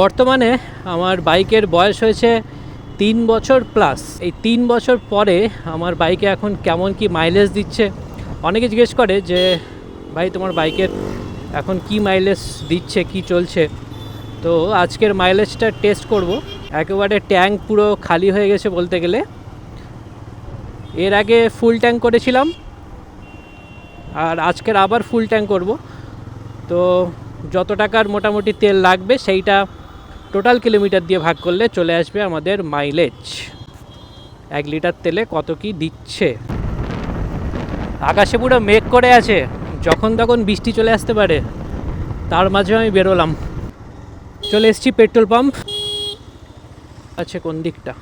বর্তমানে আমার বাইকের বয়স হয়েছে তিন বছর প্লাস এই তিন বছর পরে আমার বাইকে এখন কেমন কি মাইলেজ দিচ্ছে? অনেকে জিজ্ঞেস করে যে, ভাই, তোমার বাইকের এখন কি মাইলেজ দিচ্ছে, কি চলছে? তো আজকের মাইলেজটা টেস্ট করব। একেবারে ট্যাঙ্ক পুরো খালি হয়ে গেছে বলতে গেলে। এর আগে ফুল ট্যাঙ্ক করেছিলাম। আর আজকের আবার ফুল ট্যাঙ্ক করব। তো যত টাকার মোটামুটি তেল লাগবে, সেইটা টোটাল কিলোমিটার দিয়ে ভাগ করলে চলে আসবে আমাদের মাইলেজ এক লিটার তেলে কত কি দিচ্ছে? আকাশে পুরো মেঘ করে আছে। যখন তখন বৃষ্টি চলে আসতে পারে। তার মাঝে আমি বেরোলাম। চলে এসেছি পেট্রোল পাম্প। আছে কোন দিকটা?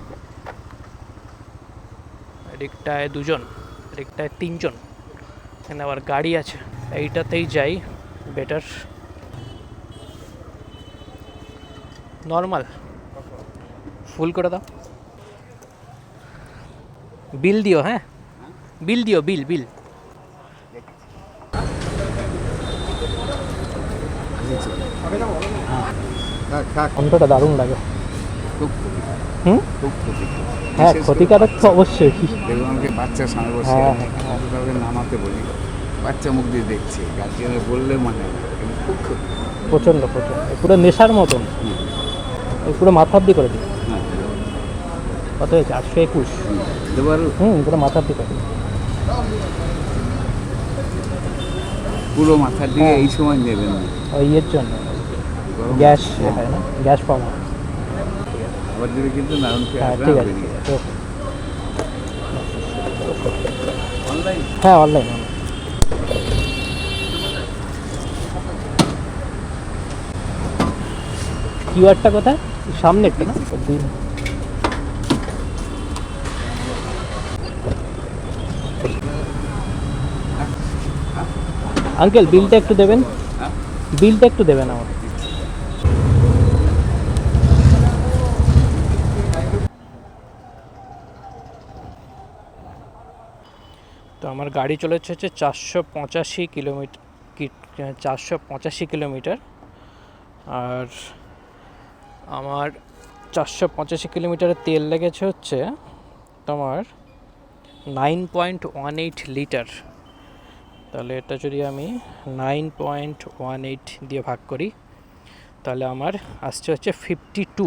এদিকটায় দুজন, এদিকটায় তিনজন। এখানে আবার গাড়ি আছে। এইটাতেই যাই। Better normal. ফুল করে দাও। বিল দিও হ্যাঁ? বিল দিও বিল বিল। অন্তটা দারুণ লাগে। খুব হুম? হ্যাঁ ক্ষতিকারক তো অবশ্যই। দেখুন আমাকে বাচ্চা সামনে বসে তাকে নামাতে বলি বাচ্চা মুখ দিয়ে দেখছে গার্জিয়ানে বললে মানে খুব প্রচণ্ড প্রচণ্ড। পুরো নেশার মতন। এই পুরো মাথা অব্দি করে দিই। হ্যাঁ কত হয়েছে? আটশো একুশ। হুম পুরো মাথা অব্দি করে পুরো মাথা দিয়ে হ্যাঁ। এই সময় নেবেন না। ওই ইয়ের জন্য। গ্যাস হ্যাঁ। না? গ্যাস পাওয়া আবার দেবে কিন্তু খেয়ে হ্যাঁ ঠিক আছে। ঠিক আছে, okay। অনলাইন? হ্যাঁ অনলাইন। কিউআরটা কোথায়? সামনে একটা না? আঙ্কেল বিলটা একটু দেবেন? বিলটা একটু দেবেন আমার তো আমার গাড়ি চলেছে হচ্ছে চারশো পঁচাশি কিলোমিটার চারশো পঁচাশি কিলোমিটার। আর আমার চারশো পঁচাশি কিলোমিটারের তেল লেগেছে হচ্ছে তোমার nine point one eight litre. তাহলে এটা যদি আমি নাইন পয়েন্ট ওয়ান এইট দিয়ে ভাগ করি, তাহলে আমার আসছে হচ্ছে ফিফটি টু।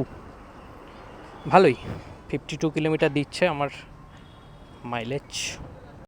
ভালোই, ফিফটি টু কিলোমিটার দিচ্ছে আমার মাইলেজ